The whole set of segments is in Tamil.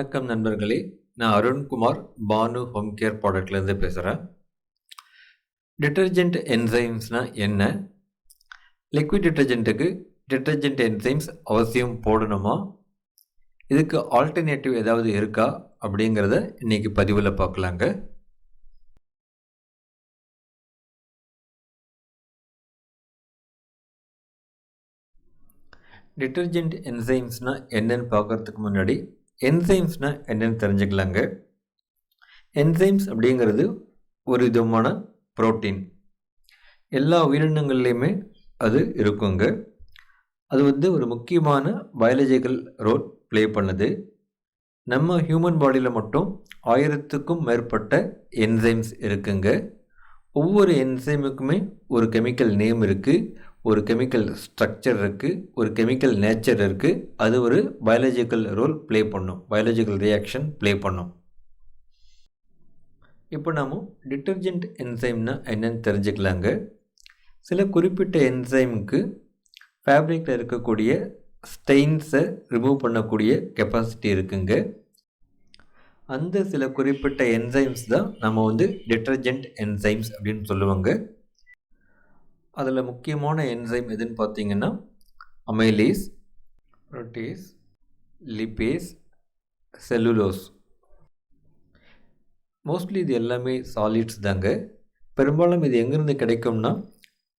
வணக்கம் நண்பர்களே. நான் அருண்குமார் பானு ஹோம் கேர் ப்ராடக்ட்லேருந்து பேசுகிறேன் டிட்டர்ஜென்ட் என்சைம்ஸ்னால் என்ன? லிக்விட் டிட்டர்ஜென்ட்டுக்கு டிட்டர்ஜென்ட் என்சைம்ஸ் அவசியம் போடணுமா? இதுக்கு ஆல்டர்னேட்டிவ் ஏதாவது இருக்கா? அப்படிங்கிறத இன்றைக்கி பதிவில் பார்க்கலாங்க. டிட்டர்ஜென்ட் என்சைம்ஸ்னால் என்னன்னு பார்க்குறதுக்கு முன்னாடி என்சைம்ஸ்னால் என்னென்னு தெரிஞ்சுக்கலாங்க. என்சைம்ஸ் அப்படிங்கிறது ஒரு விதமான புரோட்டீன் எல்லா உயிரினங்கள்லேயுமே அது இருக்குங்க. அது வந்து ஒரு முக்கியமான பயாலஜிக்கல் ரோல் ப்ளே பண்ணுது. நம்ம ஹியூமன் பாடியில் மட்டும் ஆயிரத்துக்கும் மேற்பட்ட என்சைம்ஸ் இருக்குங்க. ஒவ்வொரு என்சைமுக்குமே ஒரு கெமிக்கல் நேம் இருக்குது ஒரு கெமிக்கல் ஸ்ட்ரக்சர் இருக்குது ஒரு கெமிக்கல் நேச்சர் இருக்குது அது ஒரு பயாலஜிக்கல் ரோல் ப்ளே பண்ணும். பயாலஜிக்கல் ரியாக்ஷன் ப்ளே பண்ணும். இப்போ நாம் டிட்டர்ஜெண்ட் என்சைம்னா என்னென்னு தெரிஞ்சுக்கலாங்க. சில குறிப்பிட்ட என்சைமுக்கு ஃபேப்ரிக்கில் இருக்கக்கூடிய ஸ்டெயின்ஸை ரிமூவ் பண்ணக்கூடிய கெப்பாசிட்டி இருக்குங்க. அந்த சில குறிப்பிட்ட என்சைம்ஸ் தான் நம்ம வந்து டிட்டர்ஜெண்ட் என்சைம்ஸ் அப்படின்னு சொல்லுவாங்க. அதில் முக்கியமான என்சைம் எதுன்னு பார்த்தீங்கன்னா amylase protease lipase cellulose mostly இது எல்லாமே சாலிட்ஸ் தாங்க. பெரும்பாலும் இது எங்கேருந்து கிடைக்கும்னா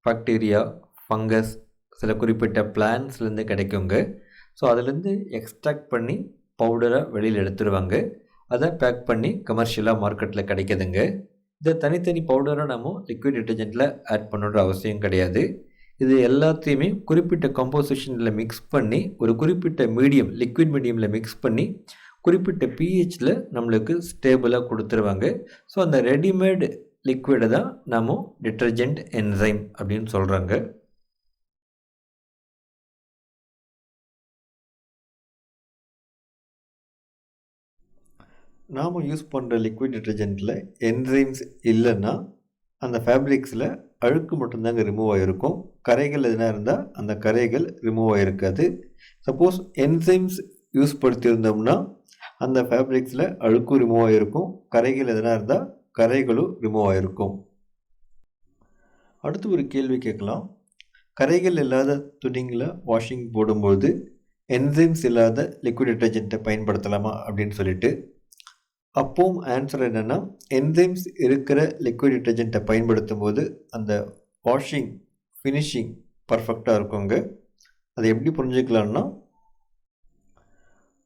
பாக்டீரியா ஃபங்கஸ் சில குறிப்பிட்ட பிளான்ஸ்லேருந்து கிடைக்குங்க. ஸோ அதுலேருந்து எக்ஸ்ட்ராக்ட் பண்ணி பவுடராக வெளியில் எடுத்துருவாங்க. அதை பேக் பண்ணி கமர்ஷியலாக மார்க்கெட்டில் கிடைக்குதுங்க. இதை தனித்தனி பவுடராக நம்ம லிக்விட் டிட்டர்ஜென்ட்டில் ஆட் பண்ணுற அவசியம் கிடையாது. இது எல்லாத்தையுமே குறிப்பிட்ட கம்போசிஷனில் மிக்ஸ் பண்ணி ஒரு குறிப்பிட்ட மீடியம் லிக்விட் மீடியமில் மிக்ஸ் பண்ணி குறிப்பிட்ட பிஹெச்சில் நம்மளுக்கு ஸ்டேபிளாக கொடுத்துருவாங்க. ஸோ அந்த ரெடிமேட் லிக்விடை தான் நம்ம டிட்டர்ஜெண்ட் என்சைம் அப்படின்னு சொல்கிறாங்க நாம் யூஸ் பண்ணுற லிக்விட் டிட்டர்ஜென்ட்டில் என்சைம்ஸ் இல்லைன்னா அந்த ஃபேப்ரிக்ஸில் அழுக்கு மட்டும்தாங்க ரிமூவ் ஆகிருக்கும் கரைகள் எதுனா இருந்தால் அந்த கரைகள் ரிமூவ் ஆகிருக்காது சப்போஸ் என்சைம்ஸ் யூஸ் படுத்தியிருந்தோம்னா அந்த ஃபேப்ரிக்ஸில் அழுக்கும் ரிமூவ் ஆகிருக்கும் கரைகள் எதனா இருந்தால் கரைகளும் ரிமூவ் ஆகிருக்கும் அடுத்து ஒரு கேள்வி கேட்கலாம். கரைகள் இல்லாத துணிங்களை வாஷிங் போடும்போது என்சைம்ஸ் இல்லாத லிக்விட் டிட்டர்ஜென்ட்டை பயன்படுத்தலாமா அப்படின்னு சொல்லிட்டு அப்போவும் ஆன்சர் என்னென்னா என்சைம்ஸ் இருக்கிற லிக்விட் டிடர்ஜென்ட்டை பயன்படுத்தும் போது அந்த வாஷிங் ஃபினிஷிங் பர்ஃபெக்டாக இருக்குங்க அதை எப்படி புரிஞ்சுக்கலான்னா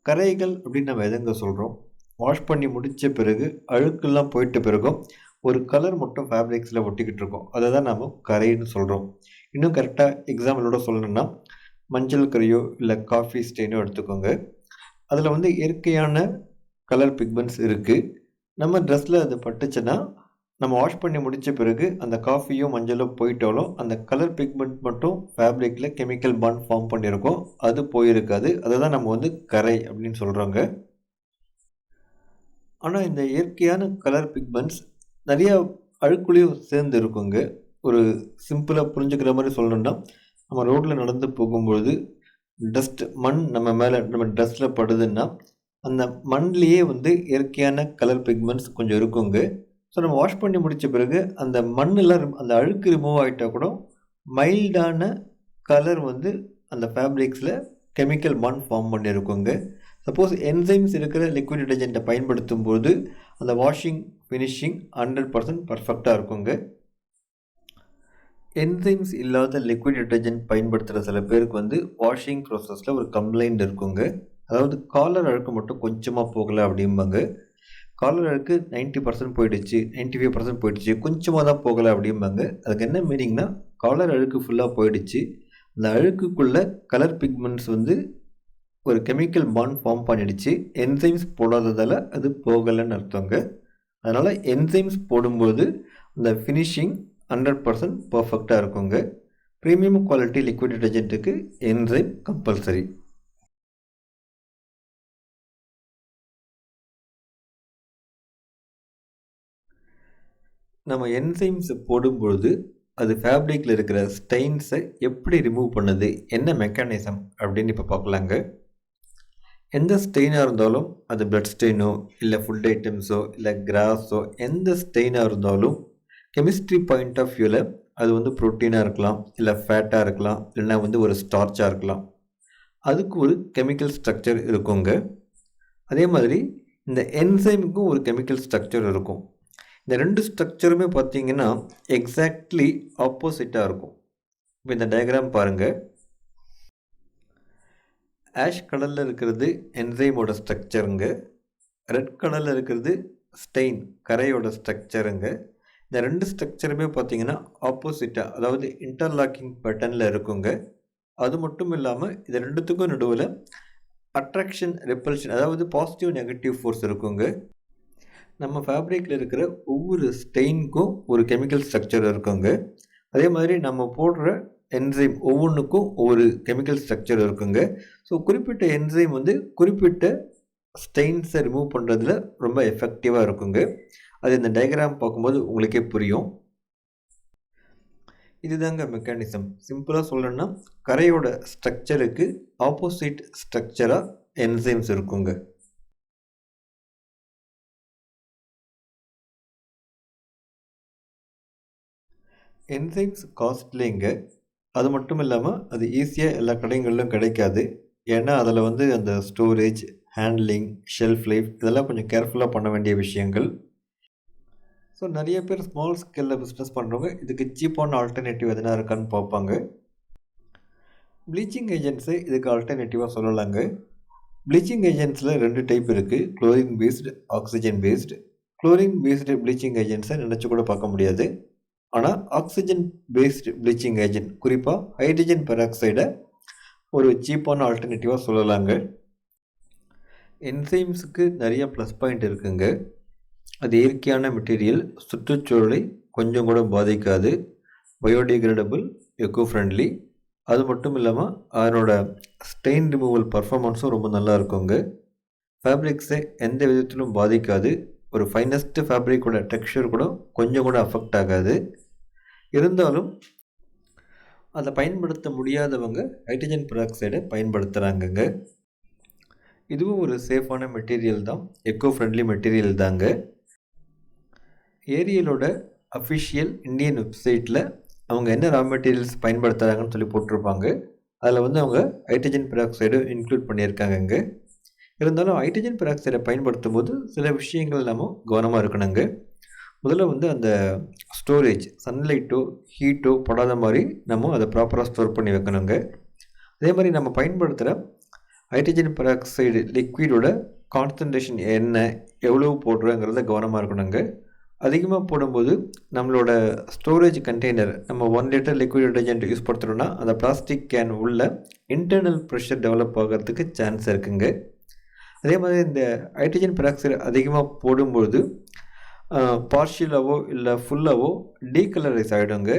கரைகள் அப்படின்னு நம்ம எதுங்க சொல்கிறோம் வாஷ் பண்ணி முடித்த பிறகு அழுக்கெல்லாம் போயிட்ட பிறகும் ஒரு கலர் மட்டும் ஃபேப்ரிக்ஸில் ஒட்டிக்கிட்டு இருக்கோம். அதை தான் நாம் கரைன்னு சொல்கிறோம் இன்னும் கரெக்டாக எக்ஸாம்பிளோட சொல்லணும்னா மஞ்சள் கரையோ இல்லை காஃபி ஸ்டெயினோ எடுத்துக்கோங்க. அதில் வந்து இயற்கையான கலர் பிக்மெண்ட்ஸ் இருக்குது நம்ம ட்ரெஸ்ஸில் அது பட்டுச்சுன்னா நம்ம வாஷ் பண்ணி முடித்த பிறகு அந்த காஃபியோ மஞ்சளோ போயிட்டாலும் அந்த கலர் பிக்மெண்ட் மட்டும் ஃபேப்ரிக்கில் கெமிக்கல் பாண்ட் ஃபார்ம் பண்ணியிருக்கோம் அது போயிருக்காது. அதை தான் நம்ம வந்து கரை அப்படின்னு சொல்கிறாங்க ஆனால் இந்த இயற்கையான கலர் பிக்மெண்ட்ஸ் நிறையா அழுக்குள்ளேயும் சேர்ந்து இருக்குங்க. ஒரு சிம்பிளாக புரிஞ்சுக்கிற மாதிரி சொல்லணும்னா நம்ம ரோட்டில் நடந்து போகும்பொழுது டஸ்ட் மண் நம்ம மேலே நம்ம ட்ரெஸ்ஸில் படுதுன்னா அந்த மண்லேயே வந்து இயற்கையான கலர் பிக்மெண்ட்ஸ் கொஞ்சம் இருக்குங்க. ஸோ நம்ம வாஷ் பண்ணி முடித்த பிறகு அந்த மண்ணெல்லாம் அந்த அழுக்கு ரிமூவ் ஆகிட்டால் கூட மைல்டான கலர் வந்து அந்த ஃபேப்ரிக்ஸில் கெமிக்கல் மண் ஃபார்ம் பண்ணியிருக்குங்க சப்போஸ் என்சைம்ஸ் இருக்கிற லிக்விட் டிடர்ஜென்ட்டை பயன்படுத்தும் போது அந்த வாஷிங் ஃபினிஷிங் ஹண்ட்ரட் பர்சன்ட் பர்ஃபெக்டாக இருக்குங்க. என்சைம்ஸ் இல்லாத லிக்விட் டிடர்ஜென்ட் பயன்படுத்துகிற சில பேருக்கு வந்து வாஷிங் ப்ராசஸில் ஒரு கம்ப்ளைண்ட் இருக்குங்க. அதாவது காலர் அழுக்கு மட்டும் கொஞ்சமாக போகலை அப்படிம்பாங்க. காலர் அழுக்கு நைன்ட்டி பர்சன்ட் போயிடுச்சு நைன்ட்டி ஃபைவ் பர்சன்ட் போயிடுச்சு கொஞ்சமாக தான் போகலை அப்படிம்பாங்க. அதுக்கு என்ன மீனிங்னா காலர் அழுக்கு ஃபுல்லாக போயிடுச்சு. அந்த அழுக்குக்குள்ளே கலர் பிக்மெண்ட்ஸ் வந்து ஒரு கெமிக்கல் பாண்ட் ஃபார்ம் பண்ணிடுச்சு. என்சைம்ஸ் போடாததால் அது போகலைன்னு அர்த்தங்க. அதனால் என்சைம்ஸ் போடும்போது அந்த ஃபினிஷிங் ஹண்ட்ரட் பர்சன்ட் பர்ஃபெக்டாக இருக்குங்க. ப்ரீமியம் குவாலிட்டி லிக்விட் டிடர்ஜென்ட்டுக்கு என்சைம் கம்பல்சரி நம்ம என்சைம்ஸ் போடும்பொழுது அது ஃபேப்ரிக்கில் இருக்கிற ஸ்டெயின்ஸை எப்படி ரிமூவ் பண்ணுது? என்ன மெக்கானிசம் அப்படின்னு இப்போ பார்க்கலாங்க. எந்த ஸ்டெயினாக இருந்தாலும் அது பிளட் ஸ்டெயினோ இல்லை ஃபுட் ஐட்டம்ஸோ இல்லை கிராஸோ எந்த ஸ்டெயினாக இருந்தாலும் கெமிஸ்ட்ரி பாயிண்ட் ஆஃப் வியூவில் அது வந்து ப்ரோட்டீனாக இருக்கலாம் இல்லை ஃபேட்டாக இருக்கலாம் இல்லைனா வந்து ஒரு ஸ்டார்ச்சாக இருக்கலாம். அதுக்கு ஒரு கெமிக்கல் ஸ்ட்ரக்சர் இருக்குங்க. அதே மாதிரி இந்த என்சைமுக்கும் ஒரு கெமிக்கல் ஸ்ட்ரக்சர் இருக்கும். இந்த ரெண்டு ஸ்ட்ரக்சருமே பார்த்தீங்கன்னா எக்ஸாக்ட்லி ஆப்போசிட்டாக இருக்கும். இப்போ இந்த டயக்ராம் பாருங்கள் ஆஷ் கலரில் இருக்கிறது என்சைமோட ஸ்ட்ரக்சருங்க ரெட் கலரில் இருக்கிறது ஸ்டெயின் கரையோட ஸ்ட்ரக்சருங்க இந்த ரெண்டு ஸ்ட்ரக்சருமே பார்த்தீங்கன்னா ஆப்போசிட்டாக அதாவது இன்டர்லாக்கிங் பேட்டர்னில் இருக்குங்க. அது மட்டும் இல்லாமல் இது ரெண்டுத்துக்கும் நடுவில் அட்ராக்ஷன் ரிப்பல்ஷன் அதாவது பாசிட்டிவ் நெகட்டிவ் ஃபோர்ஸ் இருக்குங்க. நம்ம ஃபேப்ரிக்கில் இருக்கிற ஒவ்வொரு ஸ்டெயினுக்கும் ஒரு கெமிக்கல் ஸ்ட்ரக்சர் இருக்குங்க. அதே மாதிரி நம்ம போடுற என்சைம் ஒவ்வொன்றுக்கும் ஒவ்வொரு கெமிக்கல் ஸ்ட்ரக்சர் இருக்குங்க. ஸோ குறிப்பிட்ட என்சைம் வந்து குறிப்பிட்ட ஸ்டெயின்ஸை ரிமூவ் பண்ணுறதுல ரொம்ப எஃபெக்டிவாக இருக்குங்க. அது இந்த டயக்ராம் பார்க்கும்போது உங்களுக்கே புரியும். இதுதாங்க மெக்கானிசம் சிம்பிளாக சொல்லணும்னா கரையோட ஸ்ட்ரக்சருக்கு ஆப்போசிட் ஸ்ட்ரக்சராக என்சைம்ஸ் இருக்குங்க. என்சைம்ஸ் காஸ்ட்லிங்க அது மட்டும் இல்லாமல் அது ஈஸியாக எல்லா கடைகளிலும் கிடைக்காது. ஏன்னா அதில் வந்து அந்த ஸ்டோரேஜ் ஹேண்ட்லிங் ஷெல்ஃப் லைஃப் இதெல்லாம் கொஞ்சம் கேர்ஃபுல்லாக பண்ண வேண்டிய விஷயங்கள். ஸோ நிறைய பேர் ஸ்மால் ஸ்கேலில் பிஸ்னஸ் பண்ணுறவங்க இதுக்கு சீப்பான ஆல்டர்னேட்டிவ் எதனா இருக்கான்னு பார்ப்பாங்க. ப்ளீச்சிங் ஏஜென்ட்ஸு இதுக்கு ஆல்டர்னேட்டிவாக சொல்லலாங்க. ப்ளீச்சிங் ஏஜென்ட்ஸில் ரெண்டு டைப் இருக்குது chlorine based oxygen based chlorine based bleaching ஏஜென்ட்ஸை நினச்சி கூட பார்க்க முடியாது. ஆனால் ஆக்சிஜன் பேஸ்டு ப்ளீச்சிங் ஏஜென்ட் குறிப்பாக ஹைட்ரஜன் பெராக்சைடை ஒரு சீப்பான ஆல்டர்னேட்டிவாக சொல்லலாங்க. என்சைம்ஸுக்கு நிறைய ப்ளஸ் பாயிண்ட் இருக்குங்க. அது இயற்கையான மெட்டீரியல் சுற்றுச்சூழலை கொஞ்சம் கூட பாதிக்காது. பயோடிகிரேடபிள் எக்கோ ஃப்ரெண்ட்லி அது மட்டும் இல்லாமல் அதனோட ஸ்டெயின் ரிமூவல் பர்ஃபாமன்ஸும் ரொம்ப நல்லா இருக்குங்க. ஃபேப்ரிக்ஸை எந்த விதத்திலும் பாதிக்காது. ஒரு ஃபைனஸ்ட்டு ஃபேப்ரிக்கோட டெக்ஸ்சர் கூட கொஞ்சம் கூட அஃபெக்ட் ஆகாது. இருந்தாலும் அதை பயன்படுத்த முடியாதவங்க ஹைட்ரஜன் பெராக்சைடை பயன்படுத்துகிறாங்கங்க இதுவும் ஒரு சேஃபான மெட்டீரியல் தான் எக்கோ ஃப்ரெண்ட்லி மெட்டீரியல் தாங்க. ஏரியலோட அஃபிஷியல் இந்தியன் வெப்சைட்டில் அவங்க என்ன ரா மெட்டீரியல்ஸ் பயன்படுத்துகிறாங்கன்னு சொல்லி போட்டிருப்பாங்க. அதில் வந்து அவங்க ஹைட்ரஜன் பெராக்சைடும் இன்க்ளூட் பண்ணியிருக்காங்கங்க. இருந்தாலும் ஹைட்ரஜன் பெராக்சைடை பயன்படுத்தும் போது சில விஷயங்கள் நம்ம கவனமாக இருக்கணுங்க. முதல்ல வந்து அந்த ஸ்டோரேஜ் சன்லைட்டோ ஹீட்டோ படாத மாதிரி நம்ம அதை ப்ராப்பராக ஸ்டோர் பண்ணி வைக்கணுங்க. அதே மாதிரி நம்ம பயன்படுத்துகிற ஹைட்ரஜன் பெராக்சைடு லிக்விடோட கான்சன்ட்ரேஷன் என்ன எவ்வளோ போடுறோங்கிறத கவனமாக இருக்கணுங்க. அதிகமாக போடும்போது நம்மளோட ஸ்டோரேஜ் கண்டெய்னர் நம்ம one litre liquid detergent use படுத்துகிறோன்னா அந்த பிளாஸ்டிக் கேன் உள்ள இன்டர்னல் ப்ரெஷர் டெவலப் ஆகிறதுக்கு சான்ஸ் இருக்குங்க. அதே மாதிரி இந்த ஹைட்ரஜன் பெராக்சைடு அதிகமாக போடும்போது பார்ஷியலாவோ இல்லை ஃபுல்லாவோ டீகலரைஸ் ஆகிடுங்க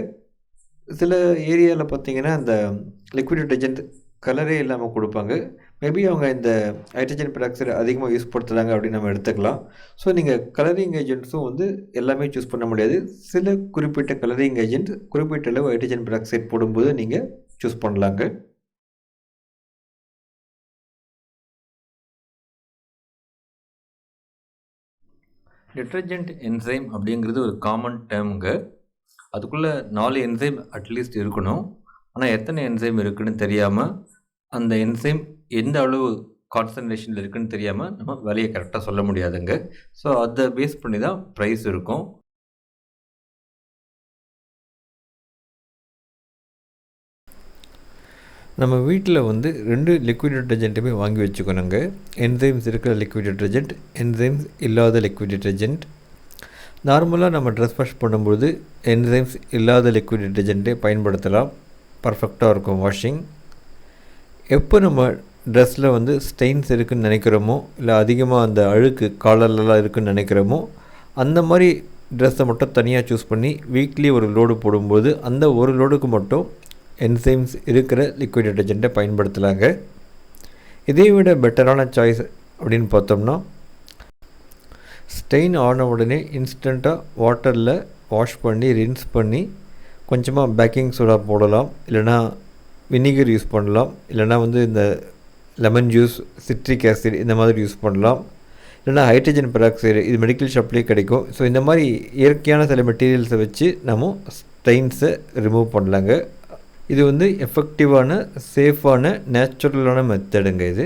சில ஏரியாவில் பார்த்தீங்கன்னா அந்த லிக்விட் டிட்டர்ஜென்ட் கலரே இல்லாமல் கொடுப்பாங்க. மேபி அவங்க இந்த ஹைட்ரஜன் பெராக்சைடு அதிகமாக யூஸ் படுத்துகிறாங்க அப்படின்னு நம்ம எடுத்துக்கலாம். ஸோ நீங்கள் கலரிங் ஏஜென்ட்ஸும் வந்து எல்லாமே சூஸ் பண்ண முடியாது. சில குறிப்பிட்ட கலரிங் ஏஜென்ட் குறிப்பிட்ட அளவு ஹைட்ரஜன் பெராக்சைடு போடும்போது நீங்கள் சூஸ் பண்ணலாங்க. டிட்டர்ஜென்ட் என்சைம் அப்படிங்கிறது ஒரு காமன் டேர்முங்க அதுக்குள்ளே நாலு என்சைம் அட்லீஸ்ட் இருக்கணும். ஆனால் எத்தனை என்சைம் இருக்குதுன்னு தெரியாமல் அந்த என்சைம் எந்த அளவு கான்சன்ட்ரேஷனில் இருக்குதுன்னு தெரியாமல் நம்ம விலையை கரெக்டாக சொல்ல முடியாதுங்க. ஸோ அதை பேஸ் பண்ணி தான் ப்ரைஸ் இருக்கும். நம்ம வீட்டில் வந்து ரெண்டு லிக்விட் டிட்டர்ஜென்ட்டுமே வாங்கி வச்சுக்கணுங்க. என்சைம்ஸ் இருக்கிற லிக்விட் டிட்டர்ஜென்ட் என்சைம்ஸ் இல்லாத லிக்விட் டிட்டர்ஜென்ட் நார்மலாக நம்ம ட்ரெஸ் வாஷ் பண்ணும்போது என்சைம்ஸ் இல்லாத லிக்விட் டிட்டர்ஜென்ட்டே பயன்படுத்தலாம். பர்ஃபெக்டாக இருக்கும் வாஷிங் எப்போ நம்ம ட்ரெஸ்ஸில் வந்து ஸ்டெயின்ஸ் இருக்குதுன்னு நினைக்கிறோமோ இல்லை அதிகமாக அந்த அழுக்கு காலர்லலாம் இருக்குதுன்னு நினைக்கிறோமோ அந்த மாதிரி ட்ரெஸ்ஸை மட்டும் தனியாக சூஸ் பண்ணி வீக்லி ஒரு லோடு போடும்போது அந்த ஒரு லோடுக்கு மட்டும் என்சைம்ஸ் இருக்கிற லிக்விட் டிட்டர்ஜெண்ட்டை பயன்படுத்தலாங்க. இதை விட பெட்டரான சாய்ஸ் அப்படின்னு பார்த்தோம்னா ஸ்டெயின் ஆன உடனே இன்ஸ்டண்ட்டாக வாட்டரில் வாஷ் பண்ணி ரின்ஸ் பண்ணி கொஞ்சமாக பேக்கிங் சோடா போடலாம். இல்லைனா வினிகர் யூஸ் பண்ணலாம். இல்லைனா வந்து இந்த லெமன் ஜூஸ் சிட்ரிக் ஆசிட் இந்த மாதிரி யூஸ் பண்ணலாம். இல்லைனா ஹைட்ரஜன் பெராக்சைடு இது மெடிக்கல் ஷாப்லேயே கிடைக்கும். ஸோ இந்த மாதிரி இயற்கையான சில மெட்டீரியல்ஸை வச்சு நம்ம ஸ்டெயின்ஸை ரிமூவ் பண்ணலாங்க. இது வந்து எஃபெக்டிவான சேஃபான நேச்சுரலான மெத்தடுங்க இது.